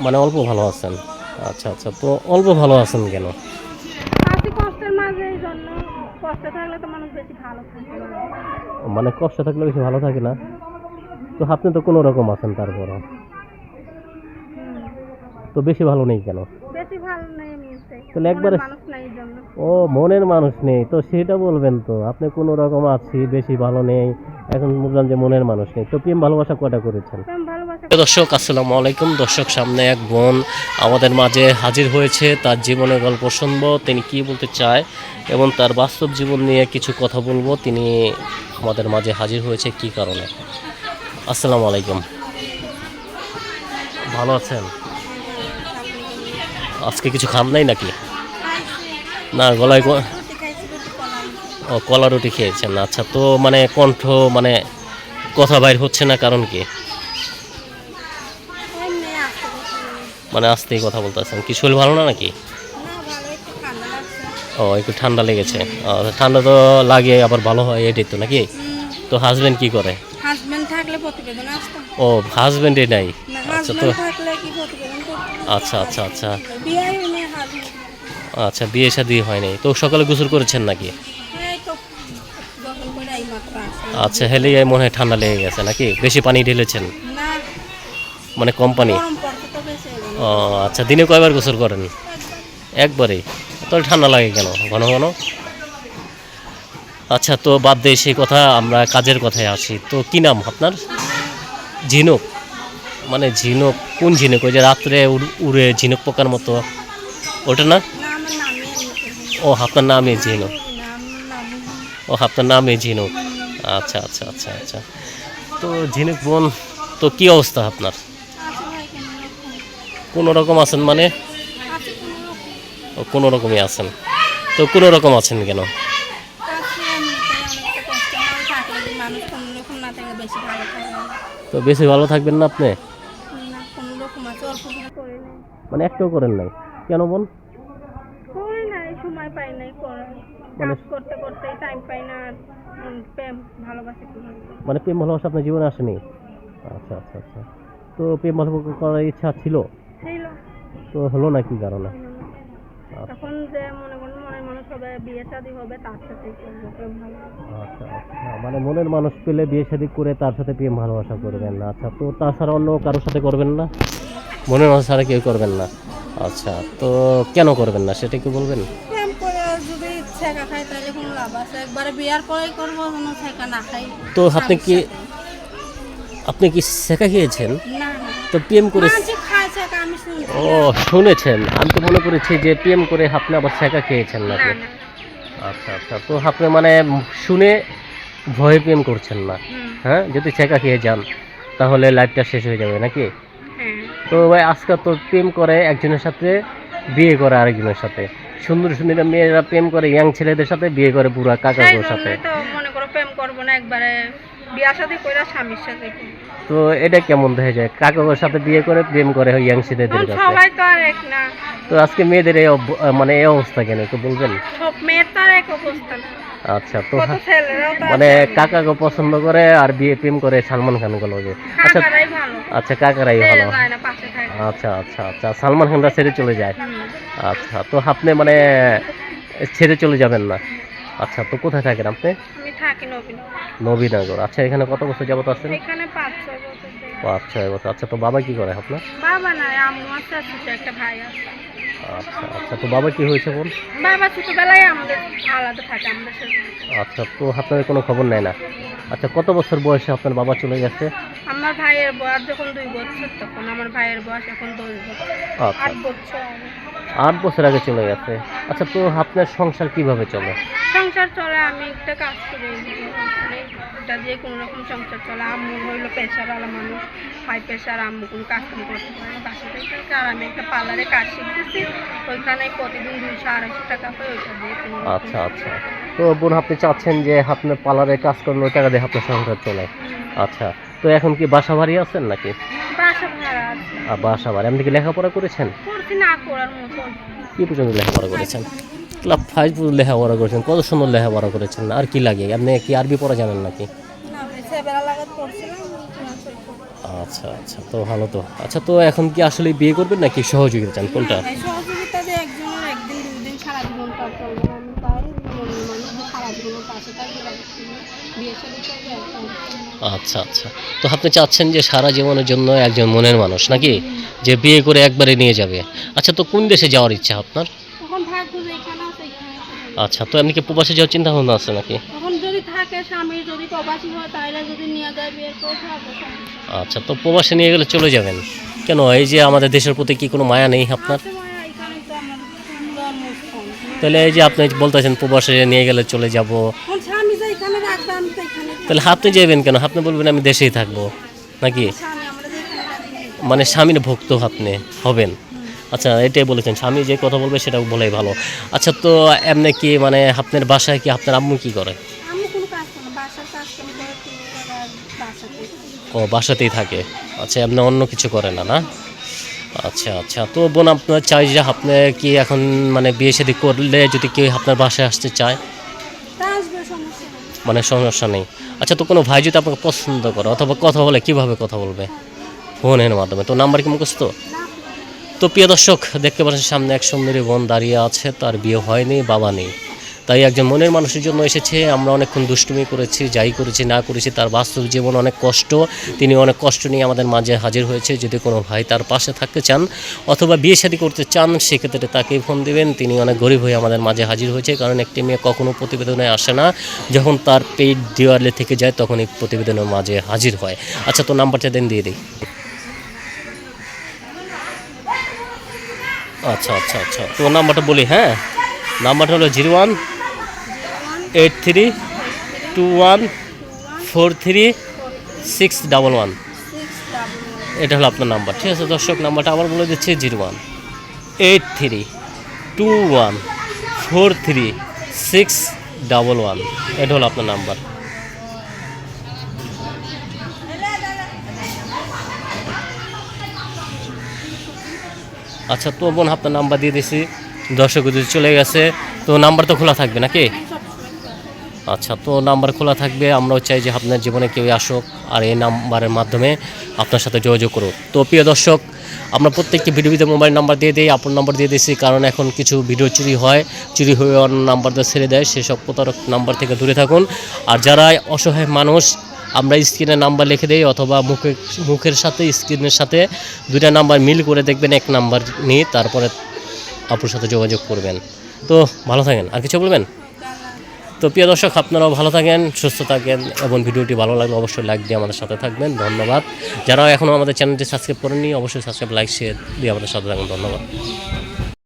মানে অল্প ভালো আছেন? আচ্ছা আচ্ছা তো অল্প ভালো আছেন কেন? কষ্টের মাঝে এই জন্য। কষ্টে থাকলে তো মানুষ বেশি ভালো থাকে। মানে কষ্ট থাকলে বেশি ভালো থাকে না? তো আপনি তো কোনো রকম আছেন তারপরও। তো বেশি ভালো নেই কেন? বেশি ভালো নেই তাহলে একবারে- ও মনের মানুষ নেই। তো সেটা বলবেন তো আপনি কোনো রকম আছি বেশি ভালো নেই এখন বুঝলাম যে মনের মানুষ নেই। তো প্রেম ভালোবাসা কটা করেছেন? দর্শক, আসসালামু আলাইকুম। দর্শক, সামনে এক বোন আমাদের মাঝে হাজির হয়েছে। তার জীবনের গল্প শুনব, তিনি কি বলতে চায় এবং তার বাস্তব জীবন নিয়ে কিছু কথা বলব। তিনি আমাদের মাঝে হাজির হয়েছে কি কারণে? আসসালামু আলাইকুম। ভালো আছেন? আজকে কিছু খান নাই নাকি? না, গলায় ও, কলা রুটি খেয়েছেন। আচ্ছা তো মানে কণ্ঠ মানে কথা বাইর হচ্ছে না, কারণ কি এমনি আসতে বসে মানে আস্তেই কথা বলতেছেন। কি শরীর ভালো না নাকি? ও একটু ঠান্ডা লেগেছে। ঠান্ডা তো লাগে আবার ভালো হয় এটাই তো নাকি? তো হাজবেন্ড কি করে? হাজবেন্ড ও হাজবেন্ডই নাই? আচ্ছা তো হাজবেন্ড আচ্ছা আচ্ছা আচ্ছা। হাজবেন্ড আচ্ছা বিয়ে শাদি হয়নি তো সকালে গোসল করেছেন নাকি? আসে আচ্ছা হেলে মনে হয় ঠান্ডা লেগে গেছে নাকি? বেশি পানি ঢেলেছেন? মানে কম পানি গরম পড়ছে তো বেশি এই জন্য। ও আচ্ছা দিনে কয়বার গোসল করেন? একবারেই তাহলে ঠান্ডা লাগে কেন? ঘন ঘন? আচ্ছা তো বাদ দিয়ে সেই কথা, আমরা কাজের কথায় আসি তো কি নাম আপনার? ঝিনুক। মানে ঝিনুক, কোন ঝিনুক? ওই যে রাত্রে উড়- ঝিনুক পোকার মতো। ওটা না। ও, আপনার ঝিনুক। নাম নাম ও, আপনার নামই ঝিনুক। আচ্ছা আচ্ছা আচ্ছা আচ্ছা। তো ঝিনুক বোন, তো কি অবস্থা আপনার আছে ভাই কেন রকম? কোনো রকম আছেন মানে? কোনো রকমই আছেন। তো কোনো রকম আছেন কেন? তো বেশি ভালো থাকবেন না আপনি? মানে একটাও করেন নাই। কেন বোন? মানে- ভালোবাসা মানে প্রেম ভালোবাসা আপনার জীবনে আসেনি? আচ্ছা আচ্ছা আচ্ছা। তো প্রেম ভালোবাসা করার ইচ্ছা ছিল? তো হলো না কি কারণে? তখন যে মনে করেন মনের মানুষ হবে বিয়ে শাদী হবে তার সাথেই করব প্রেম ভালোবাসা আচ্ছা আচ্ছা। মানে মনের মানুষ পেলে বিয়ে শাদী করে তার সাথে প্রেম ভালোবাসা করবেন না। আচ্ছা তো তাছাড়া অন্য কারোর সাথে করবেন না? মনের মানুষ ছাড়া কেউ করবেন না। আচ্ছা তো কেন করবেন না সেটা কি বলবেন? তো আপনি কি আপনি কি শেখা খেয়েছেন? তো প্রেম করে ও শুনেছেন। আমি তো মনে করেছি যে প্রেম করে আপনি আবার শেখা খেয়েছেন না নাকি আচ্ছা আচ্ছা। তো আপনি মানে শুনে ভয়ে প্রেম করছেন না। হ্যাঁ যদি ছেঁকা খেয়ে যান তাহলে লাইফটা শেষ হয়ে যাবে নাকি? হ্যাঁ। তো ভাই আজকাল তো প্রেম করে একজনের সাথে বিয়ে করে আরেকজনের সাথে। সুন্দর সুন্দর মেয়েরা প্রেম করে ইয়াং ছেলেদের সাথে বিয়ে করে বুড়া কাকাগুলোর সাথে। তো মনে করো প্রেম করব না একবারে। বিয়া শাদী করে স্বামীর সাথে। তো এটা কেমন দেখা যায়? কাকাগুলোর সাথে বিয়ে করে প্রেম করে ইয়াং ছেলেদের কাছে? সবাই তো আর এক না। তো আজকে মেয়েদের এই মানে এই অবস্থা কেন একটু বলবেন? সব মেয়ের তো আর এক অবস্থা না। আচ্ছা তো মানে কাকাকে পছন্দ করে আর বিয়ে প্রেম করে সালমান খান গুলোকে আচ্ছা আচ্ছা কাকারাই ভালো। থাকে। আচ্ছা আচ্ছা আচ্ছা সালমান খানরা ছেড়ে চলে যায়। আচ্ছা তো আপনি মানে ছেড়ে চলে যাবেন না? আচ্ছা তো কোথায় থাকেন আপনি? আমি থাকি নবীন নবীনগর। আচ্ছা এখানে কত বছর যাবত আছেন? এখানে পাঁচ ছয় বছর ধরে। পাঁচ ছয় বছর। আচ্ছা তো বাবা কি করে আপনার? বাবা নাই আম্মু আছে একটা ভাই আছে। আচ্ছা আচ্ছা তো বাবা কি হয়েছে বল? বাবা ছোটবেলায় আমাদের আলাদা থাকে আমাদের আচ্ছা তো আপনার কোনো খবর নেয় না? আচ্ছা কত বছর বয়সে আপনার বাবা চলে গেছে? আমার ভাইয়ের বয়স যখন দুই বছর তখন আমার ভাইয়ের বয়স এখন দশ বছর। আচ্ছা। আট বছর। আট বছর আগে চলে গেছে। আচ্ছা তো আপনার সংসার কীভাবে চলে? সংসার চলে আমি একটা কাজ করি। মানে এটা যে কোনো রকম সংসার চলে। আম্মু হইল পেশাওয়ালা মানুষ হাই প্রেশার আম্মু কোনো কাজ কাম করতে পারে না বাসাতেই থাকে আর আমি একটা পার্লারে কাজ শিখতেছি ওইখানে প্রতিদিন দুইশো আড়াইশো টাকা পাই ওইটা দিয়ে আচ্ছা আচ্ছা। তো বোন আপনি চাচ্ছেন যে আপনার পার্লারে কাজ করেন ওই টাকা দিয়ে আপনার সংসার চলে। আচ্ছা তো এখন কি বাসা বাড়ি আছেন নাকি? বাসা ভাড়া আছে। আর বাসা বাড়ি আপনি কি লেখাপড়া করেছেন? করছি না করার মতো। কি পর্যন্ত লেখাপড়া করেছেন? ক্লাব ফাইভ লেখাপড়া করেছেন কত সুন্দর লেখাপড়া করেছেন আর কি লাগে? আপনি কি আরবি পড়া জানেন নাকি। আচ্ছা আচ্ছা তো ভালো তো। আচ্ছা তো এখন কি আসলে বিয়ে করবেন নাকি সহযোগিতা চান? কোনটা? আচ্ছা আচ্ছা। তো আপনি চাচ্ছেন যে সারা জীবনের জন্য একজন মনের মানুষ নাকি? যে বিয়ে করে একবারে নিয়ে যাবে। আচ্ছা তো কোন দেশে যাওয়ার ইচ্ছা আপনার তখন ভাগ্য যেখানে আছে এখানে থাকবে। আচ্ছা তো এমনি কি প্রবাসে যাওয়ার চিন্তা ভাবনা আছে নাকি? তখন যদি থাকে স্বামী যদি প্রবাসী হয় তাহলে যদি নিয়ে যায় বিয়ে আচ্ছা তো প্রবাসে নিয়ে গেলে চলে যাবেন। কেন এই যে আমাদের দেশের প্রতি কি কোনো মায়া নেই আপনার? তাহলে এই যে আপনি বলতেছেন প্রবাসে নিয়ে গেলে চলে যাব। স্বামী যে এখানে রাখবে আমি তো এখানে তাহলে আপনি যাবেন কেন? আপনি বলবেন আমি দেশেই থাকব। নাকি? মানে স্বামীর ভক্ত আপনি হবেন। আচ্ছা এটাই বলেছেন। স্বামী যে কথা বলবে সেটা বলাই ভালো। আচ্ছা তো এমনি কি মানে আপনার বাসায় কি আপনার আম্মু কি করে? ও বাসাতেই থাকে। আচ্ছা এমনি অন্য কিছু করে না না? আচ্ছা আচ্ছা তো বোন আপনার চাই যে আপনি কি এখন মানে বিয়ে শাদী করলে যদি কেউ আপনার বাসায় আসতে চায়? মানে সমস্যা নেই। আচ্ছা তো কোনো ভাই যদি আপনাকে পছন্দ করে অথবা কথা বলে কীভাবে কথা বলবে? ফোনের মাধ্যমে। তো নাম্বার কি মুখস্থ? তো প্রিয় দর্শক, দেখতে পাচ্ছেন সামনে এক সুন্দরী বোন দাঁড়িয়ে আছে, তার বিয়ে হয়নি, বাবা নেই। তাই একজন মনের মানুষের জন্য এসেছে, আমরা অনেকক্ষণ দুষ্টুমি করেছি, যাই করেছি, না করেছি, তার বাস্তব জীবন অনেক কষ্ট, তিনি অনেক কষ্ট নিয়ে আমাদের মাঝে হাজির হয়েছে, যদি কোনো ভাই তার পাশে থাকতে চান অথবা বিয়ে শাদী করতে চান, সেক্ষেত্রে তাকে ফোন দিবেন, তিনি অনেক গরিব হয়ে আমাদের মাঝে হাজির হয়েছে, কারণ একটি মেয়ে কখনো প্রতিবেদনে আসে না। যখন তার পেট দেওয়ালে থেকে যায় তখন এই প্রতিবেদনের মাঝে হাজির হয়। আচ্ছা তো নাম্বারটা দেন, দিয়ে দিই। আচ্ছা আচ্ছা আচ্ছা। তো নাম্বারটা বলি হ্যাঁ? নাম্বারটা হলো zero one eight three two one four three six double one. এটা হলো আপনার নাম্বার, ঠিক আছে? দর্শক, নাম্বারটা আবার বলে দিচ্ছি, zero one eight three two one four three six double one. এটা হলো আপনার নাম্বার। আচ্ছা তো বোন, আপনার নাম্বার দিয়ে দিছি। দর্শক যদি চলে গেছে, তো নাম্বার তো খোলা থাকবে নাকি? আচ্ছা তো নাম্বার খোলা থাকবে। আমরাও চাই যে আপনার জীবনে কেউ আসুক আর এই নাম্বারের মাধ্যমে আপনার সাথে যোগাযোগ করুক। তো প্রিয় দর্শক, আমরা প্রত্যেকটি ভিডিওতে মোবাইল নাম্বার দিয়ে দিই, আপন নাম্বার দিয়ে দিয়েছি কারণ এখন কিছু ভিডিও চুরি হয়, চুরি হয়ে অন্য নাম্বার দিয়ে ছেড়ে দেয়। সেসব প্রতারক নাম্বার থেকে দূরে থাকুন। আর যারা অসহায় মানুষ আমরা স্ক্রিনে নাম্বার লিখে দিই অথবা মুখে মুখের সাথে, স্ক্রিনের সাথে দুইটা নাম্বার মিল করে দেখবেন, এক নাম্বার নিয়ে তারপরে আপুর সাথে যোগাযোগ করবেন। তো ভালো থাকেন। আর কিছু বলবেন? তো প্রিয় দর্শক, আপনারাও ভালো থাকেন, সুস্থ থাকেন এবং ভিডিওটি ভালো লাগলে অবশ্যই লাইক দিয়ে আমাদের সাথে থাকবেন। ধন্যবাদ। যারা এখনও আমাদের চ্যানেলটি সাবস্ক্রাইব করেননি, অবশ্যই সাবস্ক্রাইব লাইক শেয়ার দিয়ে আমাদের সাথে থাকবেন। ধন্যবাদ।